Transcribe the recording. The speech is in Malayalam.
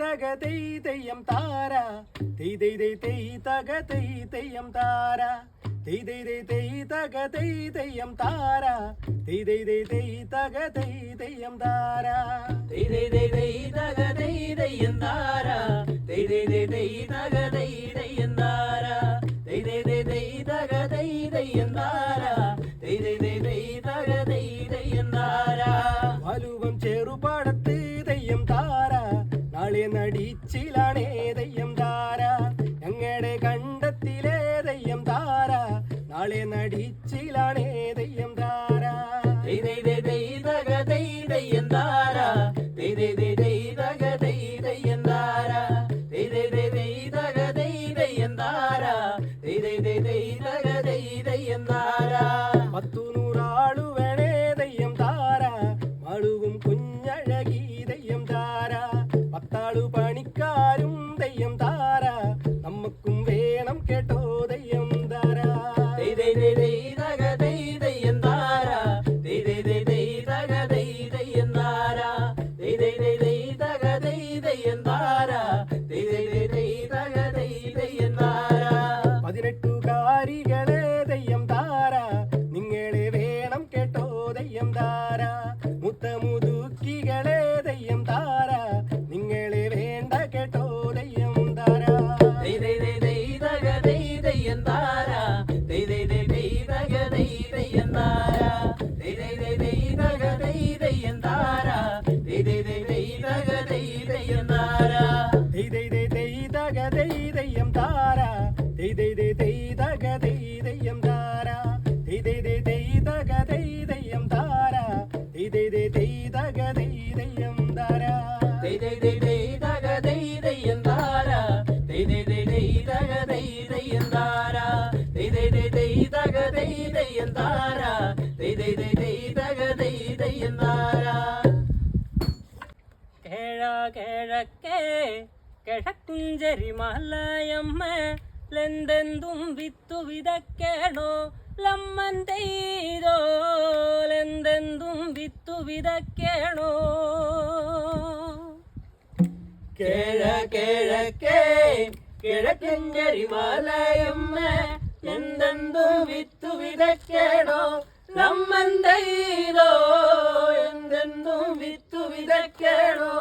തക തൈ തെയ്യം താര. തെയ് തെയ് തെയ് തെയ് തക തെയ് തെയ്യം താര. തെയ് തെയ് തെയ് തെയ് തക തെയ് തെയ്യം താര. തെയ് തെയ് തെയ് തെയ് തക തെയ് തെയ്യം താര. തെയ് തെയ് തെയ് തെയ് തക തെയ് താര. തെയ് തെയ് തെയ് തെയ് തക തെയ് തെയ്യം തെയ് നാളെ നടിച്ചിലാണേ ദയ്യം താര ഞങ്ങളുടെ കണ്ടത്തിലെ ദയ്യം താര നാളെ നടിച്ചിലാണേ ദയ്യം താര തെയ് താര തെയ് താര തക താര തെയ്യന്താര. തെയ് തെയ്യം താര തെയ് തെയ് തെയ് തെയ് തക തെയ് താര തെയ് തെയ് തെയ് തെയ് തക തെയ് താര തെയ് തെയ് തെയ് തെയ് തക തെയ് താര തെയ് തെയ് തെയ് തെയ് തക തെയ് താര തെയ് തെയ് തെയ് തെയ് തക തെയ് താര തെയ് തെയ് തെയ് തെയ് തക തെയ്. തെയ് കിഴക്കുഞ്ചരി മലയമ്മ ലെന്തെന്തും വിത്തു വിതക്കണോ? ലമ്മൻ തെയ്തോ ലെന്തെന്തും വിത്തു വിതക്കണോ? കേഴ കേഴക്കേ കിഴക്കിഞ്ചരി മലയമ്മ എന്തെന്തും വിത്തു വിതക്കണോ? ലമ്മൻ തെയ്തോ എന്തെന്തും വിത്തു വിതയ്ക്കണോ